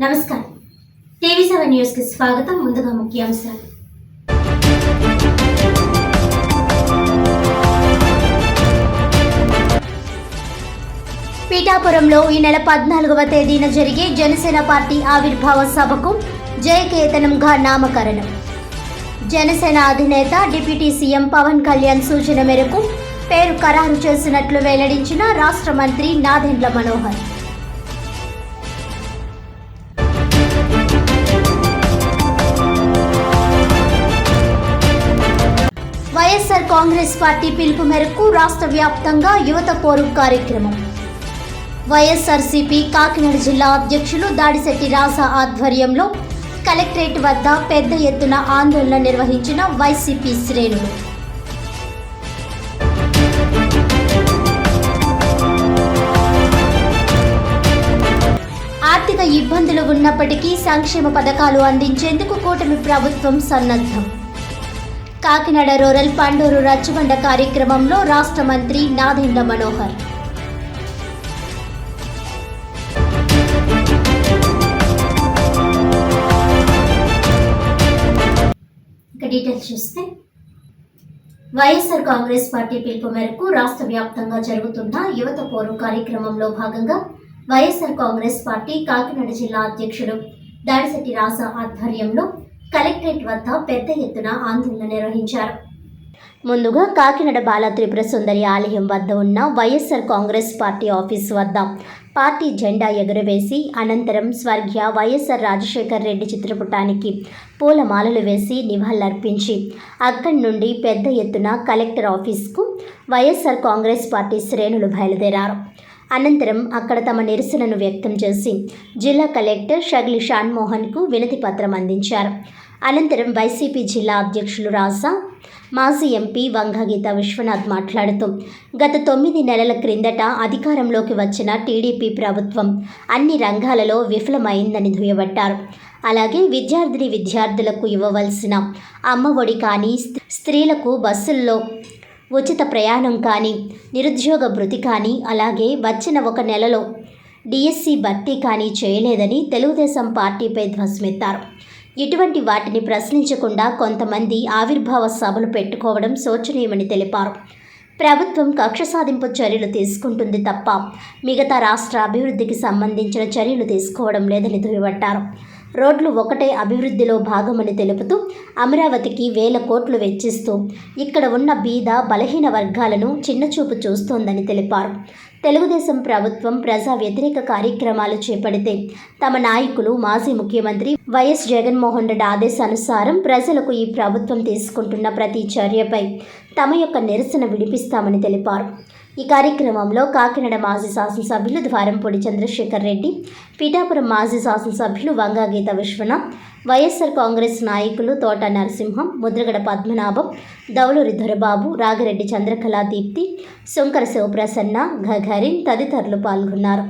నమస్కారం. TV seven న్యూస్కి స్వాగతం. ముందుగా ముఖ్యాంశాలు. పీఠాపురంలో ఈ నెల పద్నాలుగవ తేదీన జరిగే జనసేన పార్టీ ఆవిర్భావ సభకు జయకేతనంగా నామకరణం. జనసేన అధినేత డిప్యూటీ సీఎం పవన్ కళ్యాణ్ సూచన మేరకు పేరు ఖరారు చేసినట్లు వెల్లడించిన రాష్ట్ర మంత్రి నాదెండ్ల మనోహర్. వైఎస్ఆర్ కాంగ్రెస్ పార్టీ పిలుపు మేరకు రాష్ట్ర వ్యాప్తంగా యువత పోరు కార్యక్రమం. వైఎస్ఆర్సీపీ కాకినాడ జిల్లా అధ్యక్షులు దాడిశెట్టి రాసా ఆధ్వర్యంలో కలెక్టరేట్ వద్ద పెద్ద ఎత్తున ఆందోళన నిర్వహించిన వైసీపీ శ్రేణులు. ఆర్థిక ఇబ్బందులు ఉన్నప్పటికీ సంక్షేమ పథకాలు అందించేందుకు కూటమి ప్రభుత్వం సన్నద్ధం. కాకినాడ రూరల్ పండూరు రచ్చబండ కార్యక్రమంలో రాష్ట్ర మంత్రి నాదెండ్ల మనోహర్. ఇక డీటెయిల్స్ చూస్తే వైఎస్ఆర్ కాంగ్రెస్ పార్టీ పిలుపు మేరకు రాష్ట్ర వ్యాప్తంగా జరుగుతున్న యువత పోరు కార్యక్రమంలో భాగంగా వైఎస్ఆర్ కాంగ్రెస్ పార్టీ కాకినాడ జిల్లా అధ్యక్షుడు దాడిశెట్టి రాసా ఆధ్వర్యంలో కలెక్టరేట్ వద్ద పెద్ద ఎత్తున ఆందోళన నిర్వహించారు. ముందుగా కాకినాడ బాల త్రిపుర సుందరి ఆలయం వద్ద ఉన్న వైఎస్ఆర్ కాంగ్రెస్ పార్టీ ఆఫీస్ వద్ద పార్టీ జెండా ఎగురవేసి అనంతరం స్వర్గీయ వైఎస్ఆర్ రాజశేఖర్ రెడ్డి చిత్రపటానికి పూలమాలలు వేసి నివాళులర్పించి అక్కడి నుండి పెద్ద ఎత్తున కలెక్టర్ ఆఫీస్కు వైఎస్ఆర్ కాంగ్రెస్ పార్టీ శ్రేణులు బయలుదేరారు. అనంతరం అక్కడ తమ నిరసనను వ్యక్తం చేసి జిల్లా కలెక్టర్ షగ్లి షాన్మోహన్కు వినతి పత్రం అందించారు. అనంతరం వైసీపీ జిల్లా అధ్యక్షులు రాసా మాజీ ఎంపీ వంగగీత విశ్వనాథ్ మాట్లాడుతూ గత తొమ్మిది నెలల క్రిందట అధికారంలోకి వచ్చిన టీడీపీ ప్రభుత్వం అన్ని రంగాలలో విఫలమైందని దుయ్యబట్టారు. అలాగే విద్యార్థిని విద్యార్థులకు ఇవ్వవలసిన అమ్మఒడి కానీ స్త్రీలకు బస్సుల్లో ఉచిత ప్రయాణం కానీ నిరుద్యోగ భృతి కానీ అలాగే వచ్చిన ఒక నెలలో డిఎస్సి భర్తీ కానీ చేయలేదని తెలుగుదేశం పార్టీపై ధ్వసమెత్తారు ఇటువంటి వాటిని ప్రశ్నించకుండా కొంతమంది ఆవిర్భావ సభలు పెట్టుకోవడం శోచనీయమని తెలిపారు. ప్రభుత్వం కక్ష సాధింపు చర్యలు తీసుకుంటుంది తప్ప మిగతా రాష్ట్ర అభివృద్ధికి సంబంధించిన చర్యలు తీసుకోవడం లేదని దుయ్యబట్టారు. రోడ్లు ఒకటే అభివృద్ధిలో భాగమని తెలుపుతూ అమరావతికి వేల కోట్లు వెచ్చిస్తూ ఇక్కడ ఉన్న బీద బలహీన వర్గాలను చిన్నచూపు చూస్తోందని తెలిపారు. తెలుగుదేశం ప్రభుత్వం ప్రజా వ్యతిరేక కార్యక్రమాలు చేపడితే తమ నాయకులు మాజీ ముఖ్యమంత్రి వైఎస్ జగన్మోహన్ రెడ్డి ఆదేశానుసారం ప్రజలకు ఈ ప్రభుత్వం తీసుకుంటున్న ప్రతి చర్యపై తమ యొక్క నిరసన విడిపిస్తామని తెలిపారు. ఈ కార్యక్రమంలో కాకినాడ మాజీ శాసనసభ్యులు ద్వారంపూడి చంద్రశేఖర్ రెడ్డి పీఠాపురం మాజీ శాసనసభ్యులు వంగాగీత విశ్వనాథ్ వైఎస్ఆర్ కాంగ్రెస్ నాయకులు తోట నరసింహం ముద్రగడ పద్మనాభం దౌలూరి దొరబాబు రాగిరెడ్డి చంద్రకళా దీప్తి శంకర శివప్రసన్న గగరిన్ తదితరులు పాల్గొన్నారు.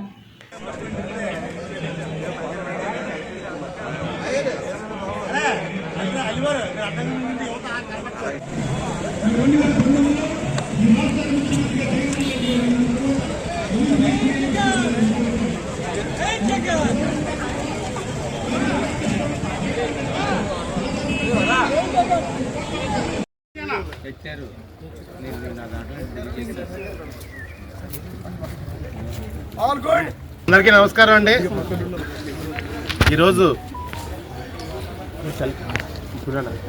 పెట్టారు అందరికీ నమస్కారం అండి. ఈరోజు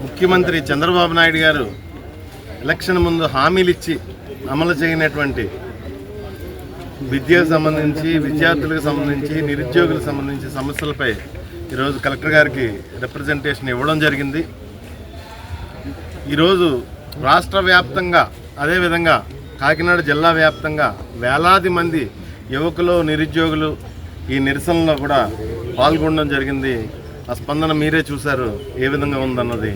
ముఖ్యమంత్రి చంద్రబాబు నాయుడు గారు ఎలక్షన్ ముందు హామీలు ఇచ్చి అమలు చేయనటువంటి విద్యకు సంబంధించి విద్యార్థులకు సంబంధించి నిరుద్యోగులకు సంబంధించి సమస్యలపై ఈరోజు కలెక్టర్ గారికి రిప్రజెంటేషన్ ఇవ్వడం జరిగింది. ఈరోజు రాష్ట్ర వ్యాప్తంగా అదేవిధంగా కాకినాడ జిల్లా వ్యాప్తంగా వేలాది మంది యువకులు నిరుద్యోగులు ఈ నిరసనలో కూడా పాల్గొనడం జరిగింది. ఆ స్పందన మీరే చూశారు ఏ విధంగా ఉందన్నది.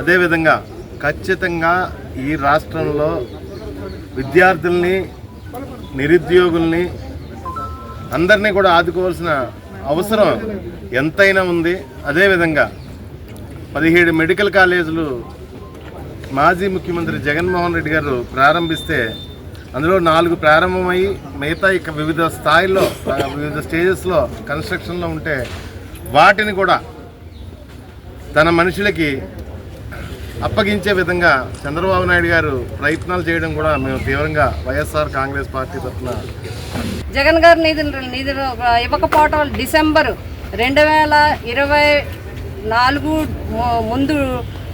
అదేవిధంగా ఖచ్చితంగా ఈ రాష్ట్రంలో విద్యార్థుల్ని నిరుద్యోగుల్ని అందరినీ కూడా ఆదుకోవాల్సిన అవసరం ఎంతైనా ఉంది. అదేవిధంగా పదిహేడు మెడికల్ కాలేజీలు మాజీ ముఖ్యమంత్రి జగన్మోహన్ రెడ్డి గారు ప్రారంభిస్తే అందులో నాలుగు ప్రారంభమయ్యి మిగతా ఇక వివిధ స్థాయిల్లో వివిధ స్టేజెస్లో కన్స్ట్రక్షన్లో ఉంటే వాటిని కూడా తన మనుషులకి అప్పగించే విధంగా చంద్రబాబు నాయుడు గారు ప్రయత్నాలు చేయడం కూడా మేము తీవ్రంగా వైఎస్ఆర్ కాంగ్రెస్ పార్టీ తరఫున జగన్ గారు నిధులు నిధులు ఇవ్వకపోవటం డిసెంబర్ రెండు వేల ఇరవై నాలుగు ము- ముందు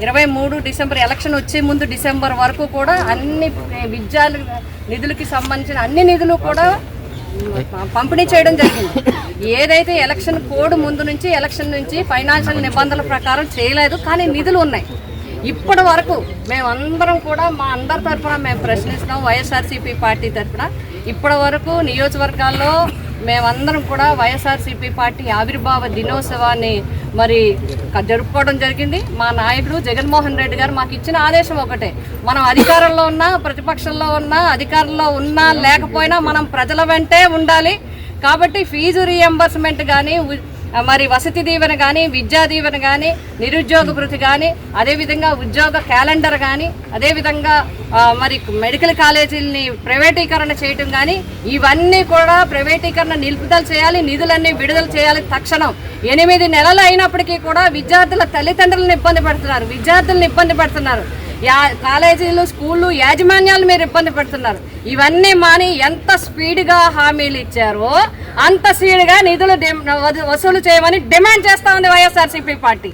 ఇరవై మూడు డిసెంబర్ ఎలక్షన్ వచ్చే ముందు డిసెంబర్ వరకు కూడా అన్ని విద్యాలు నిధులకి సంబంధించిన అన్ని నిధులు కూడా పంపిణీ చేయడం జరిగింది. ఏదైతే ఎలక్షన్ కోడ్ ముందు నుంచి ఎలక్షన్ నుంచి ఫైనాన్షియల్ నిబంధనల ప్రకారం చేయలేదు కానీ నిధులు ఉన్నాయి. ఇప్పటి వరకు మేమందరం కూడా మా అందరి తరఫున మేము ప్రశ్నిస్తున్నాం వైఎస్ఆర్సీపీ పార్టీ తరఫున. ఇప్పటి వరకు నియోజకవర్గాల్లో మేమందరం కూడా వైఎస్ఆర్సీపీ పార్టీ ఆవిర్భావ దినోత్సవాన్ని మరి జరుపుకోవడం జరిగింది. మా నాయకుడు జగన్మోహన్ రెడ్డి గారు మాకు ఇచ్చిన ఆదేశం ఒకటే. మనం అధికారంలో ఉన్నా ప్రతిపక్షంలో ఉన్నా అధికారంలో ఉన్నా లేకపోయినా మనం ప్రజల వెంటే ఉండాలి. కాబట్టి ఫీజు రీఎంబర్స్మెంట్ కానీ మరి వసతి దీవెన కానీ విద్యా దీవెన కానీ నిరుద్యోగ భృతి కానీ అదేవిధంగా ఉద్యోగ క్యాలెండర్ కానీ అదేవిధంగా మరి మెడికల్ కాలేజీలని ప్రైవేటీకరణ చేయటం కానీ ఇవన్నీ కూడా ప్రైవేటీకరణ నిలుపుదల చేయాలి నిధులన్నీ విడుదల చేయాలి తక్షణం. ఎనిమిది నెలలు అయినప్పటికీ కూడా విద్యార్థుల తల్లిదండ్రులను ఇబ్బంది పెడుతున్నారు విద్యార్థులను ఇబ్బంది పెడుతున్నారు. యా కాలేజీలు స్కూళ్ళు యాజమాన్యాలు మీరు ఇబ్బంది పెడుతున్నారు. ఇవన్నీ మాని ఎంత స్పీడ్గా హామీలు ఇచ్చారో అంత స్పీడ్గా నిధులు వసూలు చేయమని డిమాండ్ చేస్తా ఉంది వైఎస్ఆర్సీపీ పార్టీ.